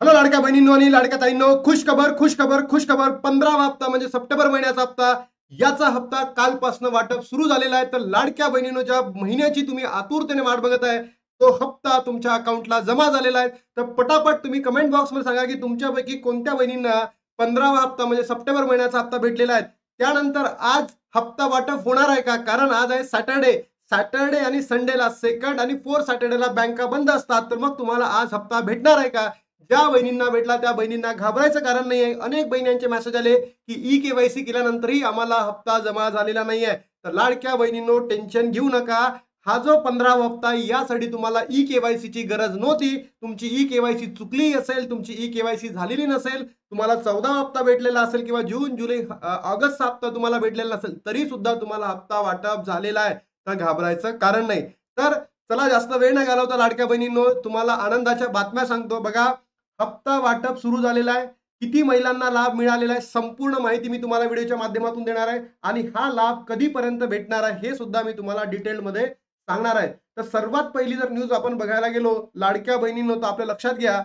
Hello लाडक्या बहिणींनो आणि लाडक्या ताईंनो खुश खबर खुश खबर खुश खबर. पंधरावा हप्ता म्हणजे सप्टेंबर महिन्याचा हप्ता. याचा हप्ता कालपासून वाटप सुरू झालेला आहे. तर लाडक्या बहिणींनो ज्या महिन्याची तुम्ही आतुरतेने वाट बघत आहे तो हप्ता तुमच्या अकाउंटला जमा झालेला आहे. तर पटापट तुम्ही कमेंट बॉक्समध्ये सांगा की तुमच्यापैकी कोणत्या बहिणींना पंधरावा हप्ता म्हणजे सप्टेंबर महिन्याचा हप्ता भेटलेला आहे. त्यानंतर आज हप्ता वाटप होणार आहे का? कारण आज आहे सॅटर्डे. सॅटर्डे आणि संडेला सेकंड आणि फोर सॅटर्डेला बँका बंद असतात. तर मग तुम्हाला आज हप्ता भेटणार आहे का? ज्या बहिणींना भेटला त्या बहिणींना घाबरायचं कारण नाही आहे अनेक बहिणींचे मेसेज आले की ई केवायसी केल्यानंतरही आम्हाला हप्ता जमा झालेला नाही आहे तर लाडक्या बहिणींनो टेन्शन घेऊ नका. हा जो पंधरावा हप्ता यासाठी तुम्हाला ई केवायसी ची गरज नव्हती. तुमची ई केवायसी चुकली असेल तुमची ई केवायसी झालेली नसेल तुम्हाला चौदा हप्ता भेटलेला असेल किंवा जून जुलै ऑगस्टचा हप्ता तुम्हाला भेटलेला नसेल तरी सुद्धा तुम्हाला हप्ता वाटप झालेला आहे. तर घाबरायचं कारण नाही. तर चला जास्त वेळ नाही घालवता लाडक्या बहिणींनो. तुम्हाला आनंदाच्या बातम्या सांगतो. बघा हप्ता वाटप सुरू झालेला आहे. किती महिलांना लाभ मिळालेला आहे संपूर्ण माहिती मी तुम्हाला व्हिडिओच्या माध्यमातून देणार आहे. आणि हा लाभ कधीपर्यंत भेटणार आहे हे सुद्धा मी तुम्हाला डिटेलमध्ये सांगणार आहे. तर सर्वात पहिली जर न्यूज आपण बघायला गेलो लाडक्या बहिणींनो तर आपल्या लक्षात घ्या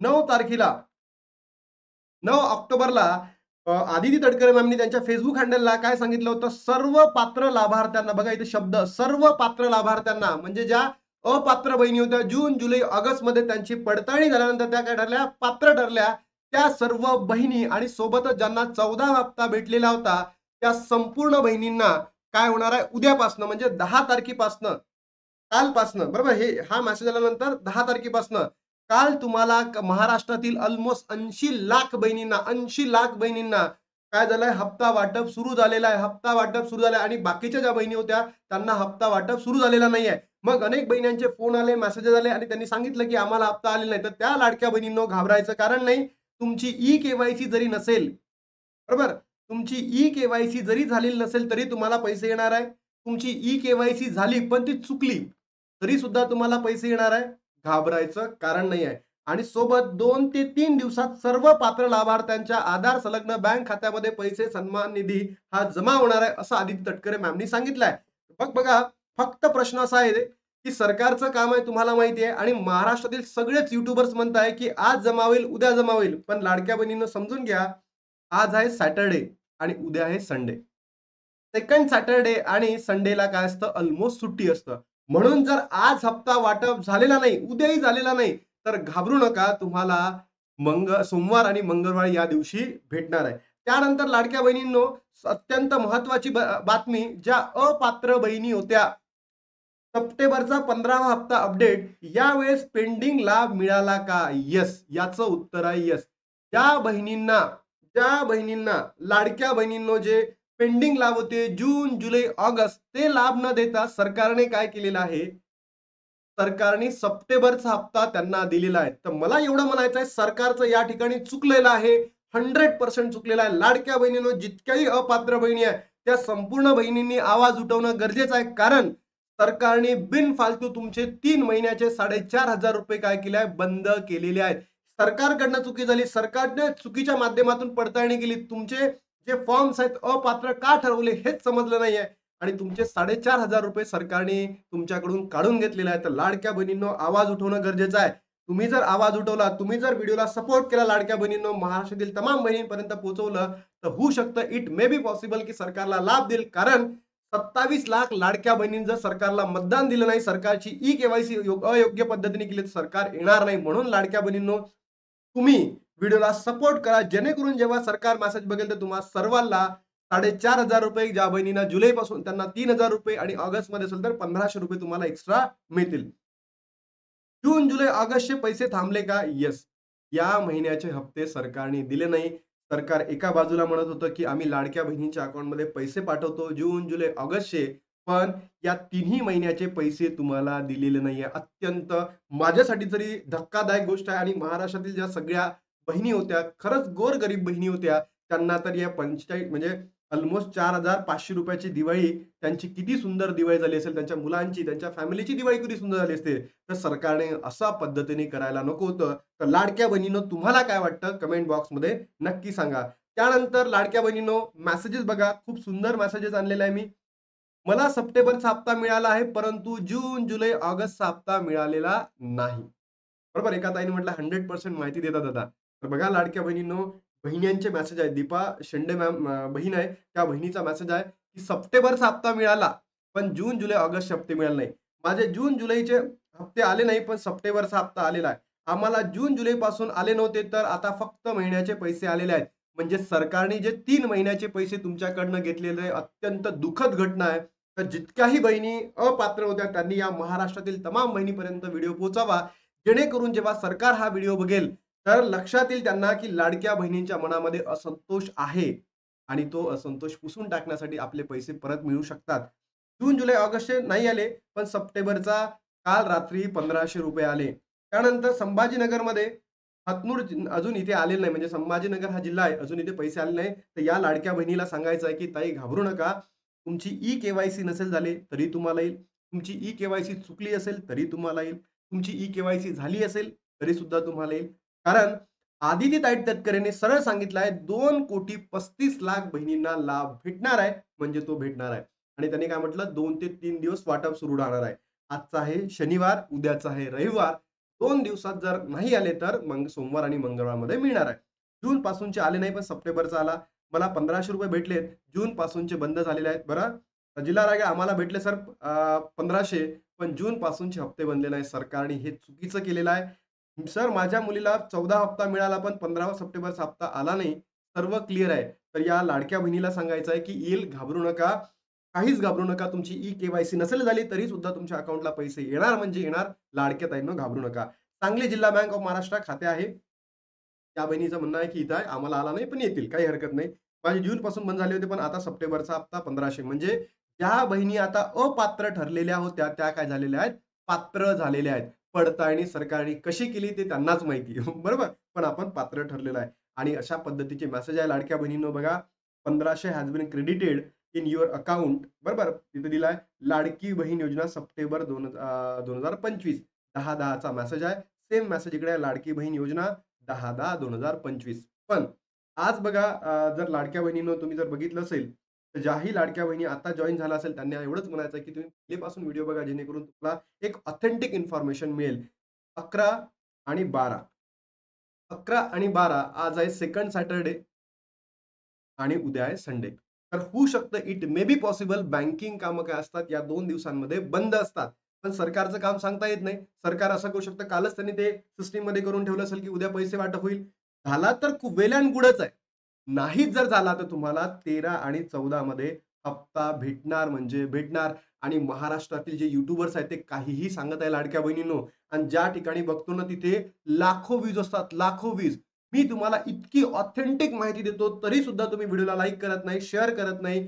नऊ तारखेला नऊ ऑक्टोबरला आदिती तडकरे मॅमनी त्यांच्या फेसबुक हँडलला काय सांगितलं होतं? सर्व पात्र लाभार्थ्यांना बघा इथे शब्द सर्व पात्र लाभार्थ्यांना म्हणजे ज्या अपात्र बहिणी होत्या जून जुलै ऑगस्टमध्ये त्यांची पडताळणी झाल्यानंतर त्या काय ठरल्या? पात्र ठरल्या. त्या सर्व बहिणी आणि सोबतच ज्यांना चौदा हप्ता भेटलेला होता त्या संपूर्ण बहिणींना काय होणार आहे? उद्यापासनं म्हणजे दहा तारखेपासनं कालपासनं बरोबर? हे हा मेसेज आल्यानंतर दहा तारखेपासनं काल तुम्हाला महाराष्ट्रातील ऑलमोस्ट ऐंशी लाख बहिणींना ऐंशी लाख बहिणींना काय झालंय? हप्ता वाटप सुरू झालेला आहे. हप्ता वाटप सुरू झालाय आणि बाकीच्या ज्या बहिणी होत्या त्यांना हप्ता वाटप सुरू झालेला नाही आहे मग अनेक बहिणींचे फोन आले मेसेजेस आले आणि त्यांनी सांगितलं की आम्हाला हप्ता आलेला नाही. तर त्या लाडक्या बहिणींनो घाबरायचं कारण नाही. तुमची ई केवायसी जरी नसेल बरोबर? तुमची ई केवायसी जरी झालेली नसेल तरी तुम्हाला पैसे येणार आहे. तुमची ई केवायसी झाली पण ती चुकली तरी सुद्धा तुम्हाला पैसे येणार आहे. घाबरायचं कारण नाही आहे. आणि सोबत दोन ते तीन दिवसात सर्व पात्र लाभार्थ्यांच्या आधार संलग्न बँक खात्यामध्ये पैसे सन्मान निधी हा जमा होणार आहे असं आदित्य तटकरे मॅमनी सांगितलंय. बघ बघा फक्त प्रश्न असा आहे की सरकारचं काम आहे तुम्हाला माहिती आहे आणि महाराष्ट्रातील सगळेच युट्यूबर्स म्हणत आहे की आज जमा होईल उद्या जमा होईल पण लाडक्या बहिणीनं समजून घ्या आज आहे सॅटर्डे आणि उद्या आहे संडे सेकंड सॅटर्डे आणि संडेला काय असतं? ऑलमोस्ट सुट्टी असतं. म्हणून जर आज हप्ता वाटप झालेला नाही उद्याही झालेला नाही तर घाबरू नका तुम्हाला मंग सोमवार आणि मंगळवार या दिवशी भेटणार आहे. त्यानंतर लाडक्या बहिणींनो अत्यंत महत्वाची बातमी ज्या अपात्र बहिणी होत्या. सप्टेंबरचा पंधरावा हप्ता अपडेट यावेळेस पेंडिंग लाभ मिळाला का यस याचं उत्तर आहे यस ज्या बहिणींना ज्या बहिणींना लाडक्या बहिणींनो जे पेंडिंग लाभ होते जून जुलै ऑगस्ट ते लाभ न देता सरकारने काय केलेलं आहे? सरकारने सप्टेंबरचा हप्ता त्यांना दिलेला आहे. तर मला एवढं म्हणायचं आहे सरकारचं या ठिकाणी चुकलेलं आहे. हंड्रेड पर्सेंट चुकलेला आहे. लाडक्या बहिणीनं जितक्याही अपात्र बहिणी आहे त्या संपूर्ण बहिणींनी आवाज उठवणं गरजेचं आहे. कारण सरकारने बिनफालतू तुमचे तीन महिन्याचे साडेचार हजार रुपये काय केले आहे? बंद केलेले आहेत. सरकारकडनं चुकी झाली. सरकारने चुकीच्या माध्यमातून पडताळणी केली. तुमचे जे फॉर्म्स आहेत अपात्र का ठरवले हेच समजलं नाहीये. आणि तुमचे साडेचार हजार रुपये सरकारने तुमच्याकडून काढून घेतलेले आहे तर लाडक्या बहिणींनो आवाज उठवणं गरजेचं आहे. तुम्ही जर आवाज उठवला तुम्ही जर व्हिडिओला सपोर्ट केला लाडक्या बहिणींनो महाराष्ट्रातील तमाम बहिणींपर्यंत पोहोचवलं तर होऊ शकतं. इट मे बी पॉसिबल की सरकारला लाभ देईल. कारण सत्तावीस लाख लाडक्या बहिणींनी जर सरकारला मतदान दिलं नाही सरकारची ई केवायसी अयोग्य पद्धतीने केली तर सरकार येणार नाही. म्हणून लाडक्या बहिणींनो तुम्ही व्हिडिओला सपोर्ट करा. जेणेकरून जेव्हा सरकार मेसेज बघेल तर तुम्हाला सर्वांना साडेचार हजार रुपये ज्या बहिणींना जुलैपासून त्यांना तीन हजार रुपये आणि ऑगस्टमध्ये असेल तर पंधराशे रुपये तुम्हाला एक्स्ट्रा मिळतील. जून जुलै ऑगस्टचे पैसे थांबले का? येस या महिन्याचे हप्ते सरकारने दिले नाही. सरकार एका बाजूला म्हणत होतं की आम्ही लाडक्या बहिणींच्या अकाउंटमध्ये पैसे पाठवतो जून जुलै ऑगस्टचे पण या तिन्ही महिन्याचे पैसे तुम्हाला दिलेले नाहीये. अत्यंत माझ्यासाठी तरी धक्कादायक गोष्ट आहे आणि महाराष्ट्रातील ज्या सगळ्या बहिणी होत्या खरंच गोरगरीब बहिणी होत्या त्यांना तर या पंचेचाळीस म्हणजे ऑलमोस्ट चार हजार पाचशे रुपयाची दिवाळी त्यांची किती सुंदर दिवाळी झाली असेल त्यांच्या मुलांची त्यांच्या फॅमिलीची दिवाळी किती सुंदर झाली असते तर सरकारने असा पद्धतीने करायला नको होतं. तर लाडक्या बहिणीनं तुम्हाला काय वाटतं? कमेंट बॉक्समध्ये नक्की सांगा. त्यानंतर लाडक्या बहिणीनो मेसेजेस बघा. खूप सुंदर मेसेजेस आणलेले आहे मी. मला सप्टेंबरचा हप्ता मिळाला आहे परंतु जून जुलै ऑगस्टचा हप्ता मिळालेला नाही. बरोबर? एका ताईने म्हटलं हंड्रेड पर्सेंट माहिती देतात आता. तर बघा लाडक्या बहिणींनो बहिण्यांचे मेसेज आहे दीपा शेंडे मॅम बहीण आहे. त्या बहिणीचा मेसेज आहे की सप्टेंबरचा हप्ता मिळाला पण जून जुलै ऑगस्ट हप्ते मिळाले नाही. माझे जून जुलैचे हप्ते आले नाही पण सप्टेंबरचा हप्ता आलेला आहे. आम्हाला जून जुलै पासून आले नव्हते तर आता फक्त महिन्याचे पैसे आलेले आहेत. म्हणजे सरकारने जे तीन महिन्याचे पैसे तुमच्याकडनं घेतलेले आहे, अत्यंत दुःखद घटना आहे. तर जितक्याही बहिणी अपात्र होत्या त्यांनी या महाराष्ट्रातील तमाम बहिणीपर्यंत व्हिडिओ पोहोचावा. जेणेकरून जेव्हा सरकार हा व्हिडिओ बघेल तर लक्षात येईल त्यांना की लाडक्या बहिणींच्या मनामध्ये असंतोष आहे आणि तो असंतोष पुसून टाकण्यासाठी आपले पैसे परत मिळू शकतात. जून जुलै ऑगस्ट नाही आले पण सप्टेंबरचा काल रात्री पंधराशे रुपये आले. त्यानंतर संभाजीनगरमध्ये हातनूर अजून इथे आलेलं नाही. म्हणजे संभाजीनगर हा जिल्हा आहे. अजून इथे पैसे आले नाही तर या लाडक्या बहिणीला सांगायचं आहे की ताई घाबरू नका. तुमची ई केवायसी नसेल झाली तरी तुम्हाला येईल. तुमची ई केवायसी चुकली असेल तरी तुम्हाला येईल. तुमची ई केवायसी झाली असेल तरी सुद्धा तुम्हाला येईल. कारण आदिती ताईट तटकरेने सरळ सांगितलं आहे दोन कोटी पस्तीस लाख बहिणींना लाभ भेटणार आहे म्हणजे तो भेटणार आहे. आणि त्यांनी काय म्हटलं? दोन ते तीन दिवस वाटप सुरू राहणार आहे. आजचा आहे शनिवार उद्याचा आहे रविवार. दोन दिवसात जर नाही आले तर मग सोमवार आणि मंगळवारमध्ये मिळणार आहे. जून पासूनचे आले नाही पण सप्टेंबरचा आला. मला पंधराशे रुपये भेटलेत. जून पासूनचे बंद झालेले आहेत. बरं? जिल्हा रागे आम्हाला भेटले सर पंधराशे. पण जून पासूनचे हप्ते बनले नाही सरकारने. हे चुकीचं केलेलं आहे. सर माझ्या मुलीला चौदा हप्ता मिळाला पण पंधरावा सप्टेंबरचा हप्ता आला नाही. सर्व क्लिअर आहे. तर या लाडक्या बहिणीला सांगायचं आहे की येईल घाबरू नका. काहीच घाबरू नका. तुमची ई केवायसी नसेल झाली तरी सुद्धा तुमच्या अकाउंटला पैसे येणार म्हणजे येणार. लाडक्या ताईंना घाबरू नका. सांगली जिल्हा बँक ऑफ महाराष्ट्र खाते आहे. त्या बहिणीचं म्हणणं आहे की इथं आहे आम्हाला आला नाही पण येतील. काही हरकत नाही. माझे जून पासून बंद झाले होते पण आता सप्टेंबरचा हप्ता पंधराशे. म्हणजे ज्या बहिणी आता अपात्र ठरलेल्या होत्या त्या काय झालेल्या आहेत? पात्र झालेल्या आहेत. पडताळणी सरकारने कशी केली ते त्यांनाच माहिती बरोबर? पण आपण पात्र ठरलेलं आहे. आणि अशा पद्धतीचे मेसेज आहे लाडक्या बहिणींनो बघा. पंधराशे has been credited in your account बरोबर? तिथे दिलाय लाडकी बहीण योजना सप्टेंबर दोन दोन हजार पंचवीस. दहा दहाचा मेसेज आहे. सेम मेसेज इकडे लाडकी बहीण योजना दहा दहा दोन हजार पंचवीस. पण आज बघा जर लाडक्या बहिणीनं तुम्ही जर बघितलं असेल ज्याही लाडक्या बहिणी आता जॉईन झाला असेल त्यांना एवढंच म्हणायचं आहे की तुम्ही पहिलेपासून व्हिडिओ बघा जेणेकरून तुम्हाला एक ऑथेंटिक इन्फॉर्मेशन मिळेल. अकरा आणि बारा. अकरा आणि बारा आज आहे सेकंड सॅटरडे आणि उद्या आहे संडे तर होऊ शकतं it may be possible banking कामं काय असतात या दोन दिवसांमध्ये बंद असतात. पण सरकारचं काम सांगता येत नाही. सरकार असं करू शकतं कालच त्यांनी ते सिस्टीममध्ये करून ठेवलं असेल की उद्या पैसे वाटप होईल. झाला तर खूप वेल अँड गुडच आहे. नाहीच जर झाला तर तुम्हाला तेरा आणि चौदा मध्ये हप्ता भेटणार म्हणजे भेटणार. आणि महाराष्ट्रातील जे युट्यूबर्स आहेत ते काहीही सांगत आहे लाडक्या बहिणींनो. आणि ज्या ठिकाणी बघतो ना तिथे लाखो व्ह्यूज असतात लाखो व्ह्यूज मी तुम्हाला इतकी ऑथेंटिक माहिती देतो तरी सुद्धा तुम्ही व्हिडिओला लाईक करत नाही शेअर करत नाही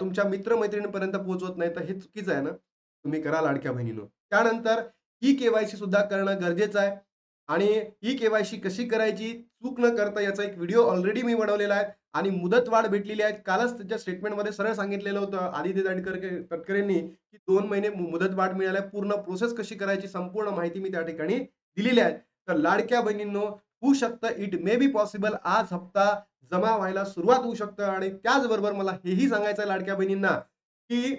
तुमच्या मित्रमैत्रिणींपर्यंत पोहोचवत नाही. तर हे चुकीचं आहे ना? तुम्ही करा लाडक्या बहिणीनो. त्यानंतर ई केवायसी सुद्धा करणं गरजेचं आहे. आणि ई केवायसी कशी करायची चूक न करता याचा एक व्हिडिओ ऑलरेडी मी बनवलेला आहे आणि मुदतवाढ भेटलेली आहे. कालच त्याच्या स्टेटमेंटमध्ये सरळ सांगितलेलं होतं आदित्य दांडकर तटकरेंनी की दोन महिने मु- मुदतवाढ मिळाल्या पूर्ण प्रोसेस कशी करायची संपूर्ण माहिती मी त्या ठिकाणी दिलेली आहे. तर लाडक्या बहिणींनो होऊ शकतं इट मे बी पॉसिबल आज हप्ता जमा व्हायला सुरुवात होऊ शकतं आणि त्याचबरोबर मला हेही सांगायचं आहे लाडक्या बहिणींना की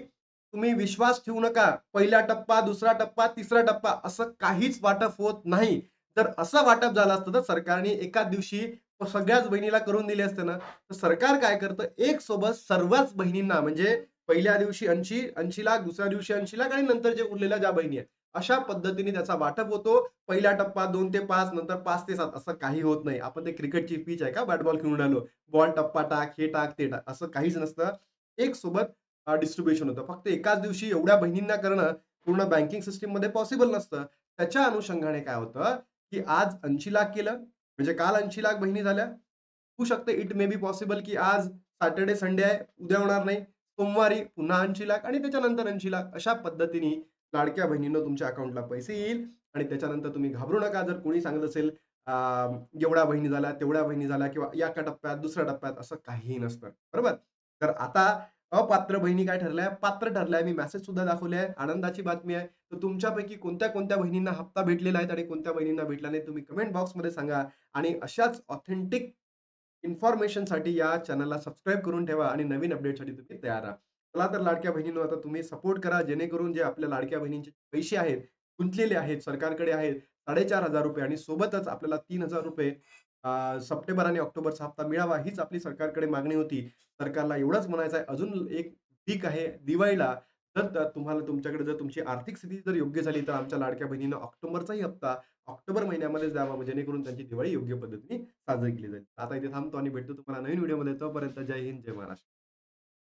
तुम्ही विश्वास ठेवू नका. पहिला टप्पा दुसरा टप्पा तिसरा टप्पा असं काहीच वाटप होत नाही. जर असं वाटप झालं असतं तर सरकारने एका दिवशी सगळ्याच बहिणीला करून दिले असते ना तर सरकार काय करतं? एक सोबत सर्वच बहिणींना म्हणजे पहिल्या दिवशी ऐंशी ऐंशी लाख दुसऱ्या दिवशी ऐंशी लाख आणि नंतर जे उरलेल्या ज्या बहिणी आहेत अशा पद्धतीने त्याचा वाटप होतो. पहिला टप्पा दोन ते पाच नंतर पाच ते सात असं काही होत नाही. आपण ते क्रिकेटची पिच आहे का? बॅट बॉल खेळून आलो. बॉल टप्पा टाक हे टाक ते टाक असं काहीच नसतं. एक सोबत डिस्ट्रीब्युशन होतं. फक्त एकाच दिवशी एवढ्या बहिणींना करणं पूर्ण बँकिंग सिस्टीममध्ये पॉसिबल नसतं. त्याच्या अनुषंगाने काय होतं? की आज ऐंशी लाख केलं म्हणजे काल ऐंशी लाख बहिणी झाल्या. होऊ शकतं इट मे बी पॉसिबल की आज सॅटर्डे संडे आहे उद्या होणार नाही. सोमवारी पुन्हा ऐंशी लाख आणि त्याच्यानंतर ऐंशी लाख. अशा पद्धतीने लाडक्या बहिणीनं तुमच्या अकाउंटला पैसे येईल आणि त्याच्यानंतर तुम्ही घाबरू नका. जर कोणी सांगत असेल एवढ्या बहिणी झाल्या तेवढ्या बहिणी झाल्या किंवा या एका टप्प्यात दुसऱ्या टप्प्यात असं काहीही नसतं. बरोबर? तर आता अपात्र बहिणी काय ठरल्या? पात्र ठरल्या मी मेसेज सुद्धा दाखवले आहे. आनंदाची बातमी आहे. तुमच्यापैकी कोणत्या कोणत्या बहिणींना हप्ता भेटलेला आहे आणि कोणत्या बहिणींना भेटला नाही तुम्ही कमेंट बॉक्समध्ये सांगा आणि अशाच ऑथेंटिक इन्फॉर्मेशनसाठी या चॅनलला सबस्क्राईब करून ठेवा आणि नवीन अपडेटसाठी तुम्ही तयार राहा चला तर लाडक्या बहिणींनो आता तुम्ही सपोर्ट करा जेणेकरून जे आपल्या लाडक्या बहिणींचे पैसे आहेत गुंतलेले आहेत सरकारकडे आहेत ₹4,500 आणि सोबतच आपल्याला तीन हजार रुपये सप्टेंबर आणि ऑक्टोबरचा हप्ता मिळावा हीच आपली सरकारकडे मागणी होती. सरकारला एवढंच म्हणायचं आहे, अजून एक वीक आहे दिवाळीला. जर तुम्हाला तुमच्याकडे जर तुमची आर्थिक स्थिती जर योग्य झाली, तर आमच्या लाडक्या बहिणीनं ऑक्टोबरचाही हप्ता ऑक्टोबर महिन्यामध्येच द्यावा, म्हणजे जेणेकरून त्यांची दिवाळी योग्य पद्धतीने साजरी केली जाईल. आता इथे थांबतो आणि भेटतो तुम्हाला नवीन व्हिडिओमध्ये. तोपर्यंत जय हिंद, जय महाराष्ट्र.